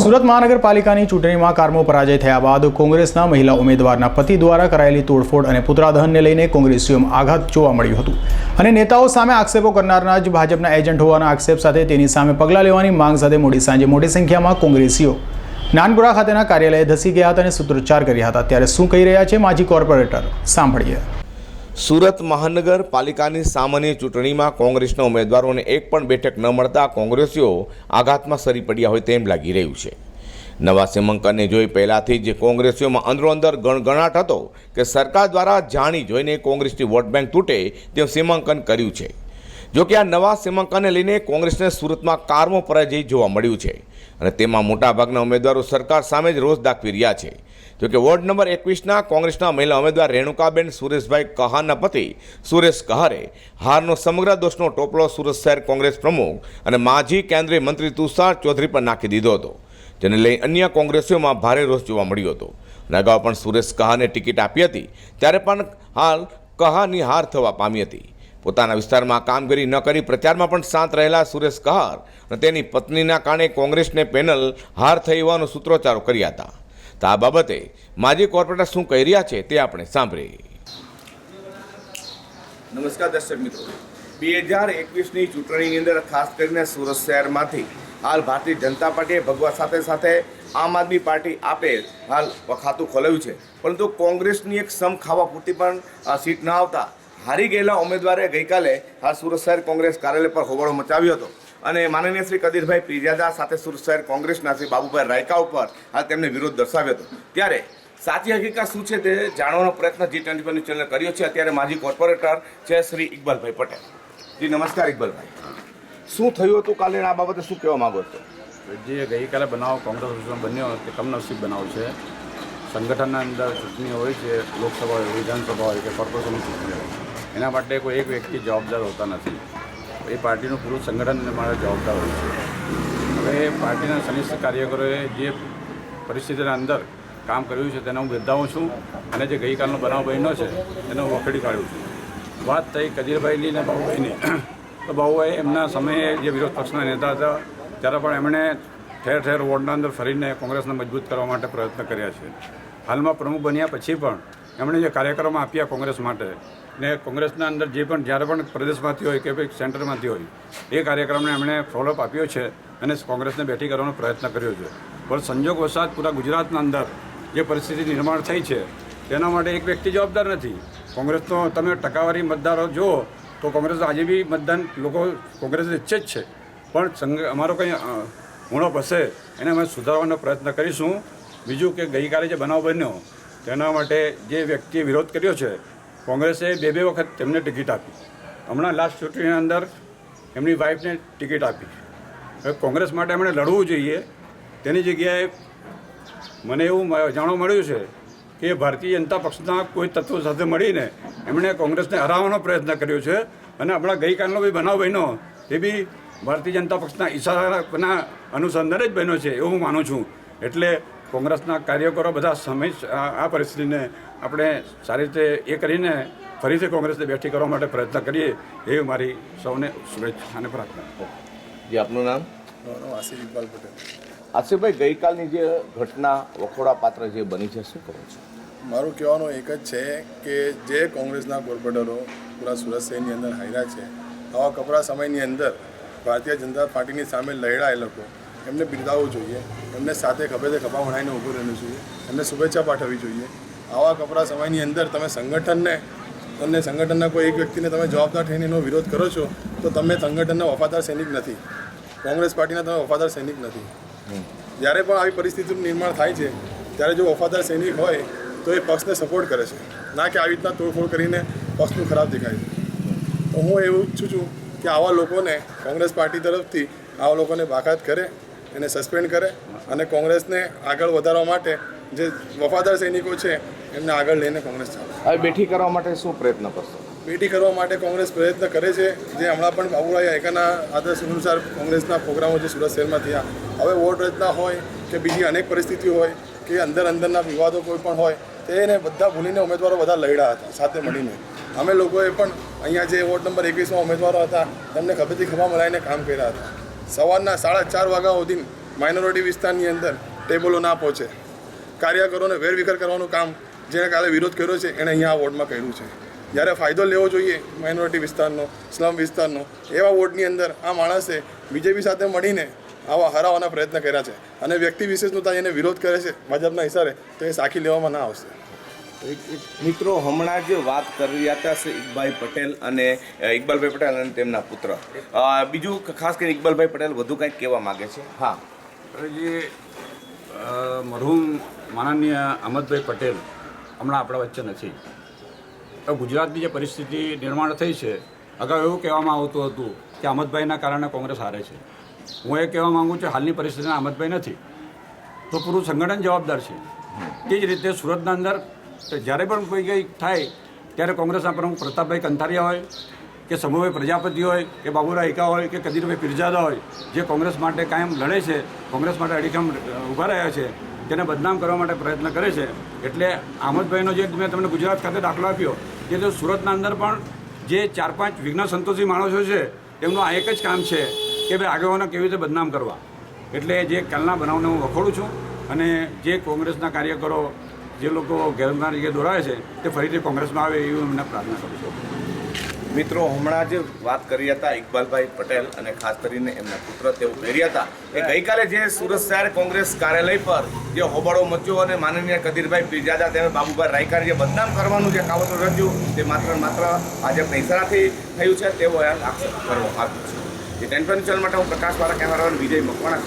સુરત મહાનગરપાલિકાની ચૂંટણીમાં કારમો પરાજય થયા બાદ કોંગ્રેસના મહિલા ઉમેદવારના પતિ દ્વારા કરાયેલી તોડફોડ અને પુત્રાદહનને લઈને કોંગ્રેસીઓમાં આઘાત જોવા મળ્યું હતું. અને નેતાઓ સામે આક્ષેપો કરનારના જ ભાજપના એજન્ટ હોવાના આક્ષેપ સાથે તેની સામે પગલાં લેવાની માંગ સાથે મોડી સાંજે મોટી સંખ્યામાં કોંગ્રેસીઓ નાનપુરા ખાતેના કાર્યાલયે ધસી ગયા હતા અને સૂત્રોચ્ચાર કર્યા હતા. ત્યારે શું કહી રહ્યા છે માજી કોર્પોરેટર સાંભળીએ. સુરત મહાનગરપાલિકાની સામાન્ય ચૂંટણીમાં કોંગ્રેસના ઉમેદવારોને એક પણ બેઠક ન મળતા કોંગ્રેસીઓ આઘાતમાં સરી પડ્યા હોય તેમ લાગી રહ્યું છે. નવા સીમાંકનને જોઈ પહેલાંથી જ કોંગ્રેસીઓમાં અંદરોઅંદર ગણગણાટ હતો કે સરકાર દ્વારા જાણી જોઈને કોંગ્રેસની વોટ બેંક તૂટે તેવું સીમાંકન કર્યું છે. જો કે આ નવા સીમાંકનને લઈને કોંગ્રેસને સુરતમાં કારમો પરાજય જોવા મળ્યું છે અને તેમાં મોટાભાગના ઉમેદવારો સરકાર સામે જ રોષ દાખવી રહ્યા છે. જોકે વોર્ડ નંબર એકવીસના કોંગ્રેસના મહિલા ઉમેદવાર રેણુકાબેન સુરેશભાઈ કહારના પતિ સુરેશ કહારે હારનો સમગ્ર દોષનો ટોપલો સુરત શહેર કોંગ્રેસ પ્રમુખ અને માજી કેન્દ્રીય મંત્રી તુષાર ચૌધરી પર નાખી દીધો હતો, જેને લઈ અન્ય કોંગ્રેસીઓમાં ભારે રોષ જોવા મળ્યો હતો. અને અગાઉ પણ સુરેશ કહાને ટિકિટ આપી હતી, ત્યારે પણ હાલ કહાની હાર થવા પામી હતી. પોતાના વિસ્તારમાં કામગીરી ન કરી પ્રચારમાં પણ શાંત રહેલા સુરેશ કહાર અને તેની પત્નીના કારણે કોંગ્રેસને પેનલ હાર થઈ હોવાનો સૂત્રોચ્ચારો કર્યા હતા. તો આ બાબતે માજી કોર્પોરેટર શું કહી રહ્યા છે તે આપણે સાંભળીએ. નમસ્કાર દર્શક મિત્રો. બે હજાર એકવીસની ચૂંટણીની અંદર ખાસ કરીને સુરત શહેરમાંથી હાલ ભારતીય જનતા પાર્ટીએ ભગવા સાથે સાથે આમ આદમી પાર્ટી આપે હાલ ખાતું ખોલાવ્યું છે. પરંતુ કોંગ્રેસની એક સમ ખાવા પૂરતી પણ સીટ ન આવતા હારી ગયેલા ઉમેદવારે ગઈકાલે હાલ સુરત શહેર કોંગ્રેસ કાર્યાલય પર હોબાળો મચાવ્યો હતો. અને માનનીય શ્રી કદીરભાઈ પીરિયાદા સાથે સુરત શહેર કોંગ્રેસના શ્રી બાબુભાઈ રાયકા ઉપર હાલ તેમને વિરોધ દર્શાવ્યો હતો. ત્યારે સાચી હકીકત શું છે તે જાણવાનો પ્રયત્ન જી ટ્વેન્ટી ફોર ચેનલ કર્યો છે. અત્યારે માજી કોર્પોરેટર છે શ્રી ઇકબાલભાઈ પટેલ. જી, નમસ્કાર ઇકબાલભાઈ. શું થયું હતું કાલે આ બાબતે શું કહેવા માગો છો? જે ગઈકાલે બનાવ કોંગ્રેસ બન્યો તે કમનસીબ બનાવ છે. સંગઠનના અંદર ચૂંટણી હોય છે, લોકસભા હોય, વિધાનસભા હોય કે કોર્પોરેશનની ચૂંટણી હોય. એના માટે કોઈ એક વ્યક્તિ જવાબદાર હોતા નથી. એ પાર્ટીનું પૂરું સંગઠન મારા જવાબદાર હોય છે. હવે પાર્ટીના સનિષ્ઠ કાર્યકરોએ જે પરિસ્થિતિના અંદર કામ કર્યું છે તેને હું બિરદાવું છું અને જે ગઈકાલનો બનાવ બન્યો છે તેને હું વખેડી કાઢું છું. વાત થઈ કદીરભાઈની અને બાબુભાઈની. તો બાબુભાઈ એમના સમયે જે વિરોધ પક્ષના નેતા હતા, ત્યારે પણ એમણે ઠેર ઠેર વોર્ડના અંદર ફરીને કોંગ્રેસને મજબૂત કરવા માટે પ્રયત્ન કર્યા છે. હાલમાં પ્રમુખ બન્યા પછી પણ એમણે જે કાર્યક્રમો આપ્યા કોંગ્રેસ માટે ને કોંગ્રેસના અંદર જે પણ જ્યારે પણ પ્રદેશમાંથી હોય કે ભાઈ સેન્ટરમાંથી હોય એ કાર્યક્રમને એમણે ફોલોઅપ આપ્યો છે અને કોંગ્રેસને બેઠી કરવાનો પ્રયત્ન કર્યો છે. પણ સંજોગ વસાત પૂરા ગુજરાતના અંદર જે પરિસ્થિતિ નિર્માણ થઈ છે તેના માટે એક વ્યક્તિ જવાબદાર નથી. કોંગ્રેસનો તમે ટકાવારી મતદારો જુઓ તો કોંગ્રેસ આજે બી મતદાન લોકો કોંગ્રેસ ઈચ્છે જ છે. પણ અમારો કંઈ અ, ઉણપ હશે એને અમે સુધારવાનો પ્રયત્ન કરીશું. બીજું કે ગઈકાલે જે બનાવ બન્યો તેના માટે જે વ્યક્તિએ વિરોધ કર્યો છે, કોંગ્રેસે બે બે વખત તેમને ટિકિટ આપી. હમણાં લાસ્ટ ચૂંટણીની અંદર એમની વાઈફને ટિકિટ આપી. હવે કોંગ્રેસ માટે એમણે લડવું જોઈએ. તેની જગ્યાએ મને એવું જાણવા મળ્યું છે કે ભારતીય જનતા પક્ષના કોઈ તત્વો સાથે મળીને એમણે કોંગ્રેસને હરાવવાનો પ્રયત્ન કર્યો છે અને હમણાં ગઈકાલનો બી બનાવ બન્યો એ બી ભારતીય જનતા પક્ષના ઈશારાના અનુસંધાને જ બન્યો છે એવું હું માનું છું. એટલે કોંગ્રેસના કાર્યકરો બધા સમય આ પરિસ્થિતિને આપણે સારી રીતે એ કરીને ફરીથી કોંગ્રેસને બેઠી કરવા માટે પ્રયત્ન કરીએ એવી મારી સૌને શુભેચ્છા અને પ્રાર્થના. જી આપનું નામ? આસિફ ઇકબાલ પટેલ. આસિફભાઈ ગઈકાલની જે ઘટના વખોડા પાત્ર જે બની છે શું કહો છો? મારું કહેવાનું એક જ છે કે જે કોંગ્રેસના કોર્પોરેટરો પૂરા સુરત શહેરની અંદર હાર્યા છે આવા કપરા સમયની અંદર ભારતીય જનતા પાર્ટીની સામે લડ્યા એ લોકો એમને બિરદાવવું જોઈએ. એમને સાથે ખભે તે ખભા વણાઈને ઊભું રહેવું જોઈએ. એમને શુભેચ્છા પાઠવવી જોઈએ. આવા કપરા સમયની અંદર તમે સંગઠનને, તમને સંગઠનના કોઈ એક વ્યક્તિને તમે જવાબદાર થઈને એનો વિરોધ કરો છો, તો તમે સંગઠનના વફાદાર સૈનિક નથી. કોંગ્રેસ પાર્ટીના તમે વફાદાર સૈનિક નથી. જ્યારે પણ આવી પરિસ્થિતિનું નિર્માણ થાય છે, ત્યારે જો વફાદાર સૈનિક હોય, તો એ પક્ષને સપોર્ટ કરે છે. ના કે આવી રીતના તોડફોડ કરીને પક્ષનું ખરાબ દેખાય છે. તો હું એવું ઈચ્છું છું કે આવા લોકોને કોંગ્રેસ પાર્ટી તરફથી આવા લોકોને બાકાત કરે એને સસ્પેન્ડ કરે અને કોંગ્રેસને આગળ વધારવા માટે જે વફાદાર સૈનિકો છે એમને આગળ લઈને કોંગ્રેસ ચાલે. હવે બેઠી કરવા માટે શું પ્રયત્ન કરશો? બેટી કરવા માટે કોંગ્રેસ પ્રયત્ન કરે છે જે હમણાં પણ બાબુભાઈ એકાના આદર્શ અનુસાર કોંગ્રેસના પ્રોગ્રામો જે સુરત શહેરમાં થયા. હવે વોટ રચના હોય કે બીજી અનેક પરિસ્થિતિઓ હોય કે અંદર અંદરના વિવાદો કોઈ પણ હોય તેને બધા ભૂલીને ઉમેદવારો બધા લડ્યા હતા સાથે મળીને. અમે લોકોએ પણ અહીંયા જે વોર્ડ નંબર એકવીસમાં ઉમેદવારો હતા તેમને ખભેથી ખભા મળાઈને કામ કર્યા હતા. સવારના સાડા ચાર વાગ્યા સુધી માઇનોરિટી વિસ્તારની અંદર ટેબલો ના પહોંચે. કાર્યકરોને વેરવિખર કરવાનું કામ જેણે કાલે વિરોધ કર્યો છે, એણે અહીંયા આ વોર્ડમાં કર્યું છે. જ્યારે ફાયદો લેવો જોઈએ માઇનોરિટી વિસ્તારનો, સ્લમ વિસ્તારનો, એવા વોર્ડની અંદર આ માણસે બીજેપી સાથે મળીને આવા હરાવવાના પ્રયત્ન કર્યા છે. અને વ્યક્તિ વિશેષનું ત્યાં એને વિરોધ કરે છે, ભાજપના હિસાબે તો એ સાખી લેવામાં ના આવશે. મિત્રો હમણાં જ વાત કરી રહ્યા હતા શ્રી ઇકબાઈ પટેલ અને ઇકબાલભાઈ પટેલ અને તેમના પુત્ર. બીજું ખાસ કરીને ઇકબાલભાઈ પટેલ વધુ કંઈક કહેવા માગે છે? હા. જે મરહુમ માનનીય અહમદભાઈ પટેલ હમણાં આપણા વચ્ચે નથી. તો ગુજરાતની જે પરિસ્થિતિ નિર્માણ થઈ છે અગાઉ એવું કહેવામાં આવતું હતું કે અહમદભાઈના કારણે કોંગ્રેસ હારે છે. હું એ કહેવા માગું છું હાલની પરિસ્થિતિમાં અહમદભાઈ નથી. તો પૂરું સંગઠન જવાબદાર છે. તે જ રીતે સુરતના અંદર જ્યારે પણ કોઈ કંઈ થાય, ત્યારે કોંગ્રેસના પ્રમુખ પ્રતાપભાઈ કંથારિયા હોય, કે સમૂહભાઈ પ્રજાપતિ હોય, કે બાબુરા એકા હોય, કે કદીરભાઈ પીરજાદા હોય, જે કોંગ્રેસ માટે કાયમ લડે છે, કોંગ્રેસ માટે અડીખમ ઊભા રહ્યા છે, તેને બદનામ કરવા માટે પ્રયત્ન કરે છે. એટલે આમદભાઈનો જે મેં તમને ગુજરાત ખાતે દાખલો આપ્યો, કે જો સુરતના અંદર પણ જે ચાર પાંચ વિઘ્ન સંતોષી માણસો છે, તેમનું આ એક જ કામ છે, કે ભાઈ આગેવાનો કેવી રીતે બદનામ કરવા. એટલે જે કાલના બનાવને હું વખોડું છું, અને જે કોંગ્રેસના કાર્યકરો જે લોકો ગેરમાર્ગે દોરાય છે, તે ફરીથી કોંગ્રેસમાં આવે એવી એમને પ્રાર્થના કરું છું. મિત્રો, હમણાં જ વાત કરી હતા ઇકબાલભાઈ પટેલ અને ખાસ કરીને એમના પુત્ર, તેઓ કહી રહ્યા હતા. એ ગઈકાલે જે સુરત શહેર કોંગ્રેસ કાર્યાલય પર જે હોબાળો મચ્યો અને માનનીય કદીરભાઈ પીરજાદા તેમજ બાબુભાઈ રાયકાર જે બદનામ કરવાનું જે કાવતરું રચ્યું, તે માત્ર માત્ર ભાજપના ઇશારાથી થયું છે, તેવો આક્ષેપ કરવો આવ્યો છે. એ ટેન્શન માટે હું પ્રકાશ વાળા કેમેરામેન વિજય મકવાણા